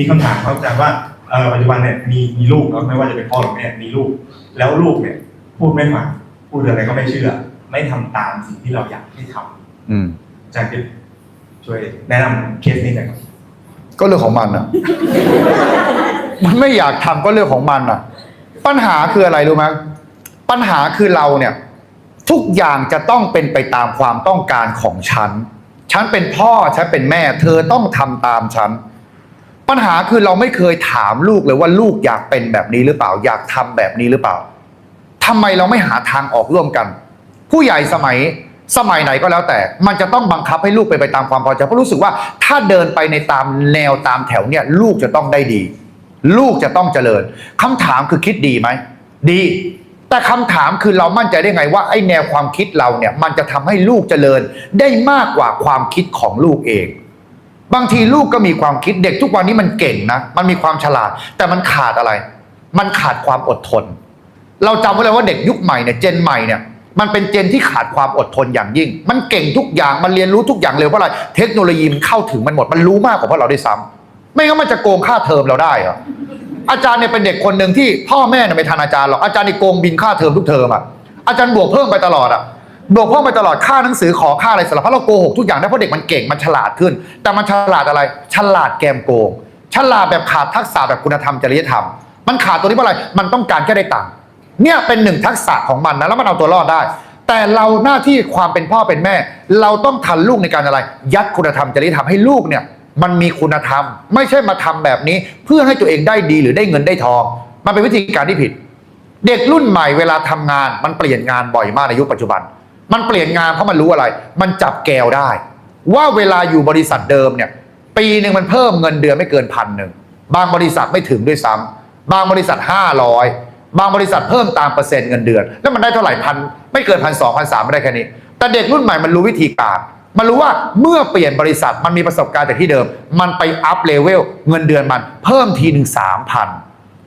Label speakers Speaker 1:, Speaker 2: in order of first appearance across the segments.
Speaker 1: มีคำถามครับอาจารย์ว่าเอ่อปัจจุบันเนี่ยมีมีลูกแล้วไม่ว่าจะเป็นพ่อหรือแม่มีลูก แล้วลูกเนี่ย พูดไม่ฟังพูดอะไรก็ไม่เชื่อ ไม่ทำตามสิ่งที่เราอยากให้ท
Speaker 2: อืมำ
Speaker 1: อาจารย์จะช่วยแนะนำเคสนี้หน่อยครับ
Speaker 2: ก็เรื่องของมันอะ มันไม่อยากทำก็เรื่องของมันอะ ปัญหาคืออะไรรู้ไหมปัญหาคือเราเนี่ย ทุกอย่างจะต้องเป็นไปตามความต้องการของฉัน ฉันเป็นพ่อ ฉันเป็นแม่ เธอต้องทำตามฉัน ปัญหาคือเราไม่เคยถามลูกเลยว่าลูกอยากเป็นแบบนี้หรือเปล่า อยากทำแบบนี้หรือเปล่าทำไมเราไม่หาทางออกร่วมกัน ผู้ใหญ่สมัยสมัยไหนก็แล้วแต่ มันจะต้องบังคับให้ลูกไปไปตามความพอใจเพราะรู้สึกว่าถ้าเดินไปในตามแนวตามแถวเนี่ยลูกจะต้องได้ดี ลูกจะต้องเจริญคำถามคือคิดดีไหมดี แต่คำถามคือเรามั่นใจได้ไงว่าไอ้แนวความคิดเราเนี่ยมันจะทำให้ลูกเจริญได้มากกว่าความคิดของลูกเอง บางทีลูกก็มีความคิดเด็กทุกวันนี้มันเก่งนะ มันมีความฉลาด แต่มันขาดอะไร มันขาดความอดทน เราจำไว้เลยว่าเด็กยุคใหม่เนี่ยเจนใหม่เนี่ยมันเป็นเจนที่ขาดความอดทนอย่างยิ่ง มันเก่งทุกอย่างมันเรียนรู้ทุกอย่างเร็วเพราะอะไรเทคโนโลยีมันเข้าถึงมันหมดมันรู้มากกว่าพวกเราด้วยซ้ำไม่งั้นมันจะโกงค่าเทอมเราได้เหรออาจารย์เนี่ยเป็นเด็กคนหนึ่งที่พ่อแม่เนี่ยไม่ทันอาจารย์หรอกอาจารย์นี่โกงบินค่าเทอมทุกเทอมอะอาจารย์บวกเพิ่มไปตลอดอะ บวกเพิ่มไปตลอดค่าหนังสือขอค่าอะไรสารพัดเราโกหกทุกอย่างได้เพราะเด็กมันเก่งมันฉลาดขึ้น แต่มันฉลาดอะไร ฉลาดแกมโกง ฉลาดแบบขาดทักษะแบบคุณธรรมจริยธรรม มันขาดตัวนี้เพราะอะไร มันต้องการแค่ได้ตังค์เนี่ยเป็นหนึ่งทักษะของมันนะแล้วมันเอาตัวรอดได้ แต่เราหน้าที่ความเป็นพ่อเป็นแม่ เราต้องทันลูกในการอะไร ยัดคุณธรรมจริยธรรมให้ลูกเนี่ยมันมีคุณธรรม ไม่ใช่มาทำแบบนี้ เพื่อให้ตัวเองได้ดีหรือได้เงินได้ทอง มันเป็นวิธีการที่ผิด เด็กรุ่นใหม่เวลาทำงานมันเปลี่ยนงานบ่อยมากในยุคปัจจุบัน มันเปลี่ยนงานเพราะมันรู้อะไร มันจับแกวได้ ว่าเวลาอยู่บริษัทเดิมเนี่ย ปีหนึ่งมันเพิ่มเงินเดือนไม่เกินพันหนึ่งบางบริษัทไม่ถึงด้วยซ้ำบางบริษัทห้าร้อยบางบริษัทเพิ่มตามเปอร์เซ็นต์เงินเดือน แล้วมันได้เท่าไหร่พันไม่เกินพันสองพันสามไม่ได้แค่นี้ แต่เด็กรุ่นใหม่มันรู้วิธีการมันรู้ว่าเมื่อเปลี่ยนบริษัทมันมีประสบการณ์จากที่เดิม มันไปอัพเลเวลเงินเดือนมันเพิ่มทีหนึ่งสามพัน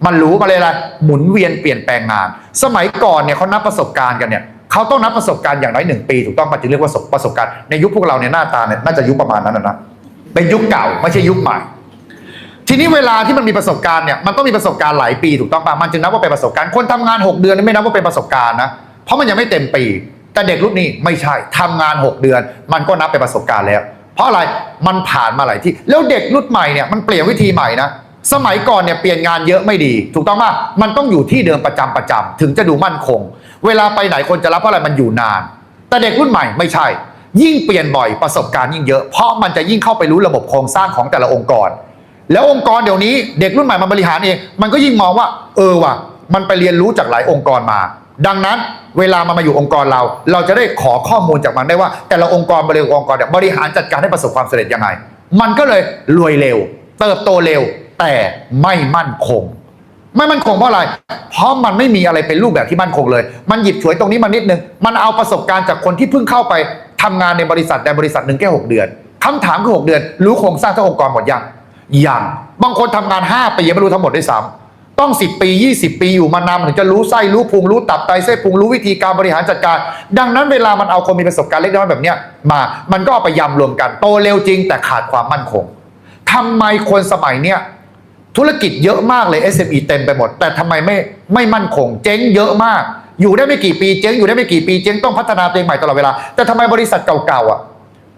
Speaker 2: มันรู้มาเลยอะหมุนเวียนเปลี่ยนแปลงงาน สมัยก่อนเนี่ยเขานับประสบการณ์กันเนี่ย เขาต้องนับประสบการณ์อย่างน้อยหนึ่งปีถูกต้องปะจึงเรียกว่าประสบการณ์ในยุคพวกเราเนี่ยหน้าตาเนี่ยน่าจะยุคประมาณนั้นนะเป็นยุคเก่าไม่ใช่ยุคใหม่ ทีนี้เวลาที่มันมีประสบการณ์เนี่ยมันต้องมีประสบการณ์หลายปีถูกต้องปะมันจึงนับว่าเป็นประสบการณ์คนทำงาน 6 เดือนไม่นับว่าเป็นประสบการณ์นะเพราะมันยังไม่เต็มปี แต่เด็กรุ่นนี้ไม่ใช่ทำงาน 6 เดือน มันก็นับเป็นประสบการณ์แล้ว เพราะอะไรมันผ่านมาหลายที่ แล้วเด็กรุ่นใหม่เนี่ยมันเปลี่ยนวิธีใหม่นะสมัยก่อนเนี่ยเปลี่ยนงานเยอะไม่ดี ถูกต้องปะมันต้องอยู่ที่เดิมประจำประจำถึงจะดูมั่นคง เวลาไปไหนคนจะรับเพราะอะไรมันอยู่นาน แต่เด็กรุ่นใหม่ไม่ใช่ ยิ่งเปลี่ยนบ่อยประสบการณ์ยิ่งเยอะเพราะมันจะยิ่งเข้าไปรู้ระบบโครงสร้างของแต่ละองค์กร แล้วองค์กรเดี๋ยวนี้เด็กรุ่นใหม่มาบริหารเองมันก็ยิ่งมองว่า เออว่ะมันไปเรียนรู้จากหลายองค์กรมา ดังนั้นเวลามันมาอยู่องค์กรเรา เราจะได้ขอข้อมูลจากมันได้ว่า แต่ละองค์กรบริหารองค์กรเนี่ยบริหารจัดการให้ประสบความสำเร็จยังไง มันก็เลยรวยเร็ว เติบโตเร็ว แต่ไม่มั่นคง ไม่มั่นคงเพราะอะไร เพราะมันไม่มีอะไรเป็นรูปแบบที่มั่นคงเลย มันหยิบฉวยตรงนี้มานิดนึง มันเอาประสบการณ์จากคนที่เพิ่งเข้าไปทำงานในบริษัทใดบริษัทหนึ่งแค่หกเดือนคำถามคือหกเดือน รู้โครงสร้างทั้งองค์กรหมดยัง ยัง บางคนทำงาน 5 ปียังไม่รู้ทั้งหมดด้วยซ้ำต้อง 10 ปี 20 ปีอยู่มานานมันถึงจะรู้ไส้รู้พุงรู้ตับไตเส้นพุงรู้วิธีการบริหารจัดการ ดังนั้นเวลามันเอาคนมีประสบการณ์เล็กน้อยแบบเนี้ยมา มันก็เอาไปยำรวมกัน โตเร็วจริงแต่ขาดความมั่นคงทำไมคนสมัยเนี้ย ธุรกิจเยอะมากเลย SME เต็มไปหมด แต่ทำไมไม่ไม่มั่นคง เจ๊งเยอะมาก อยู่ได้ไม่กี่ปีเจ๊งอยู่ได้ไม่กี่ปีเจ๊งต้องพัฒนาตัวเองใหม่ตลอดเวลา แต่ทำไมบริษัทเก่าๆอะ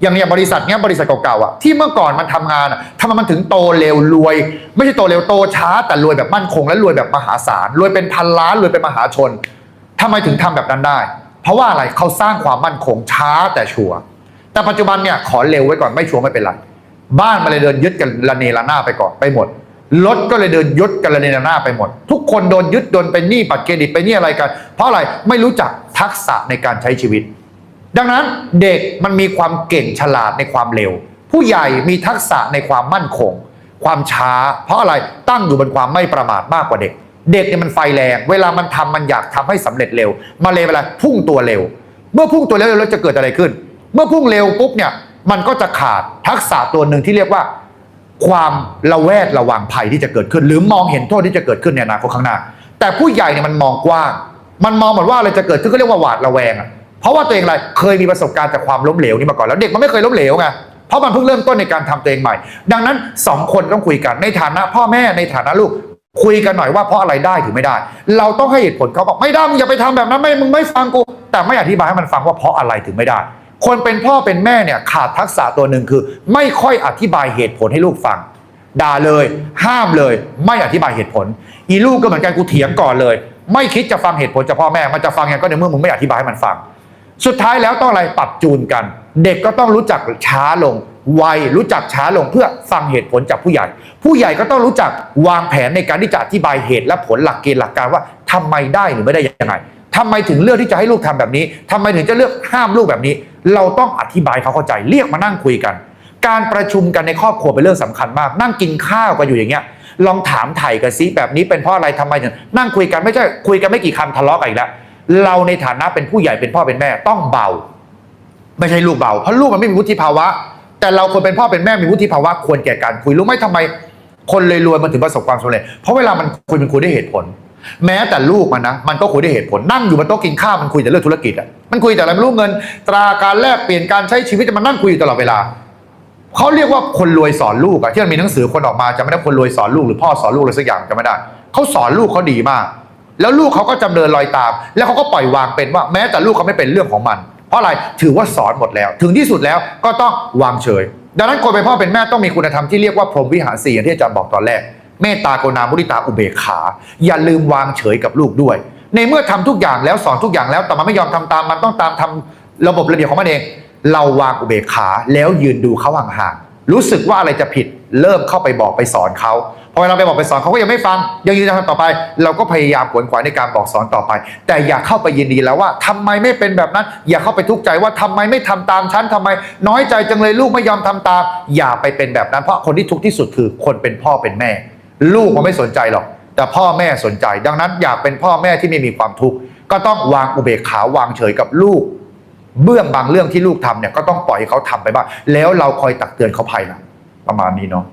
Speaker 2: อย่างเนี้ยบริษัทเนี้ยบริษัทเก่าๆอะที่เมื่อก่อนมันทำงานอะทำไมมันถึงโตเร็วรวย ไม่ใช่โตเร็วโตช้า แต่รวยแบบมั่นคง และรวยแบบมหาศาลรวยเป็นพันล้านรวยเป็นมหาชนทำไมถึงทำแบบนั้นได้ เพราะว่าอะไรเขาสร้างความมั่นคงช้าแต่ชัวร์แต่ปัจจุบันเนี่ยขอเร็วไว้ก่อนไม่ชัวร์ไม่เป็นไรบ้านมันเลยเดินยึดกันระเนระนาไปก่อนไปหมด รถก็เลยเดินยึดกันระเนระนาดไปหมด ทุกคนโดนยึดโดนเป็นหนี้บัตรเครดิตไปหนี้อะไรกัน เพราะอะไรไม่รู้จักทักษะในการใช้ชีวิต ดังนั้นเด็กมันมีความเก่งฉลาดในความเร็ว ผู้ใหญ่มีทักษะในความมั่นคง ความช้า เพราะอะไรตั้งอยู่บนความไม่ประมาทมากกว่าเด็ก เด็กเนี่ยมันไฟแรง เวลามันทำมันอยากทำให้สำเร็จเร็ว มาเลยเวลาพุ่งตัวเร็ว เมื่อพุ่งตัวเร็วแล้วจะเกิดอะไรขึ้น เมื่อพุ่งเร็วปุ๊บเนี่ยมันก็จะขาดทักษะตัวหนึ่งที่เรียกว่า ความระแวดระวังภัยที่จะเกิดขึ้น หรือมองเห็นโทษที่จะเกิดขึ้นในอนาคตข้างหน้า แต่ผู้ใหญ่เนี่ยมันมองกว้าง มันมองเหมือนว่าอะไรจะเกิดขึ้นก็เรียกว่าหวาดระแวงอะเพราะว่าตัวเองอะไรเคยมีประสบการณ์จากความล้มเหลวนี่มาก่อนแล้วเด็กมันไม่เคยล้มเหลวไงเพราะมันเพิ่งเริ่มต้นในการทำตัวเองใหม่ ดังนั้นสองคนต้องคุยกันในฐานะพ่อแม่ในฐานะลูกคุยกันหน่อยว่าเพราะอะไรได้ถึงไม่ได้ เราต้องให้เหตุผลเขาบอกไม่ได้มึงอย่าไปทำแบบนั้นไม่มึงไม่ฟังกูแต่ไม่อธิบายให้มันฟังว่าเพราะอะไรถึงไม่ได้ คนเป็นพ่อเป็นแม่เนี่ยขาดทักษะตัวหนึ่งคือ ไม่ค่อยอธิบายเหตุผลให้ลูกฟังด่าเลย ห้ามเลย ไม่อธิบายเหตุผล อีลูกก็เหมือนกันกูเถียงก่อนเลย ไม่คิดจะฟังเหตุผลจากพ่อแม่ มันจะฟังยังไงก็ในเมื่อมึงไม่อธิบายให้มันฟัง สุดท้ายแล้วต้องอะไรปรับจูนกัน เด็กก็ต้องรู้จักช้าลงวัยรู้จักช้าลงเพื่อฟังเหตุผลจากผู้ใหญ่ ผู้ใหญ่ก็ต้องรู้จักวางแผนในการที่จะอธิบายเหตุและผลหลักเกณฑ์หลักการว่าทำไมได้หรือไม่ได้ยังไง ทำไมถึงเลือกที่จะให้ลูกทำแบบนี้ทำไมถึงจะเลือกห้ามลูกแบบนี้ เราต้องอธิบายเขาเข้าใจ เรียกมานั่งคุยกัน การประชุมกันในครอบครัวเป็นเรื่องสำคัญมาก นั่งกินข้าวกันอยู่อย่างเงี้ย ลองถามไถ่กันซิแบบนี้เป็นเพราะอะไรทำไมถึงนั่งคุยกันไม่ใช่คุยกันไม่กี่คำทะเลาะกันอีกแล้วเราในฐานะเป็นผู้ใหญ่เป็นพ่อเป็นแม่ต้องเบา ไม่ใช่ลูกเบา เพราะลูกมันไม่มีวุฒิภาวะ แต่เราคนเป็นพ่อเป็นแม่มีวุฒิภาวะควรแก่การคุยรู้ไหมทำไม คนเลยรวยๆมันถึงประสบความสำเร็จเพราะเวลามันคุยมันคุยได้เหตุผล แม้แต่ลูกมันนะมันก็คุยได้เหตุผลนั่งอยู่บนโต๊ะกินข้าวมันคุยแต่เรื่องธุรกิจอะมันคุยแต่อะไรไม่รู้เงิน ตราการแลกเปลี่ยนการใช้ชีวิตมันนั่งคุยอยู่ตลอดเวลาเขาเรียกว่าคนรวยสอนลูกอะที่มันมีหนังสือคนออกมาจะไม่ได้คนรวยสอนลูกหรือพ่อสอนลูกอะไรสักอย่างจะไม่ได้เขาสอนลูกเขาดีมาก แล้วลูกเขาก็จำเนินรอยตาม แล้วเขาก็ปล่อยวางเป็นว่าแม้แต่ลูกเขาไม่เป็นเรื่องของมัน เพราะอะไรถือว่าสอนหมดแล้ว ถึงที่สุดแล้วก็ต้องวางเฉย ดังนั้นคนเป็นพ่อเป็นแม่ต้องมีคุณธรรมที่เรียกว่าพรหมวิหารสี่อย่างที่อาจารย์บอกตอนแรก เมตตากรุณามุทิตาอุเบกขา อย่าลืมวางเฉยกับลูกด้วย ในเมื่อทำทุกอย่างแล้วสอนทุกอย่างแล้วแต่มันไม่ยอมทำตามมันต้องตามทำระบบระเบียบของมันเอง เราวางอุเบกขาแล้วยืนดูเขาห่างๆรู้สึกว่าอะไรจะผิดเริ่มเข้าไปบอกไปสอนเขาพอเราไปบอกไปสอนเขาก็ยังไม่ฟัง ยังยืนยันทำต่อไป เราก็พยายามขวนขวายในการบอกสอนต่อไป แต่อย่าเข้าไปยินดีแล้วว่าทำไมไม่เป็นแบบนั้น อย่าเข้าไปทุกข์ใจว่าทำไมไม่ทำตามฉันทำไม น้อยใจจังเลยลูกไม่ยอมทำตาม อย่าไปเป็นแบบนั้นเพราะคนที่ทุกข์ที่สุดคือคนเป็นพ่อเป็นแม่ ลูกมันไม่สนใจหรอก แต่พ่อแม่สนใจ ดังนั้นอยากเป็นพ่อแม่ที่ไม่มีความทุกข์ก็ต้องวางอุเบกขาวางเฉยกับลูก เบื้องบางเรื่องที่ลูกทำเนี่ยก็ต้องปล่อยให้เขาทำไปบ้างแล้วเราคอยตักเตือนเขาภายหลังประมาณนี้เนาะ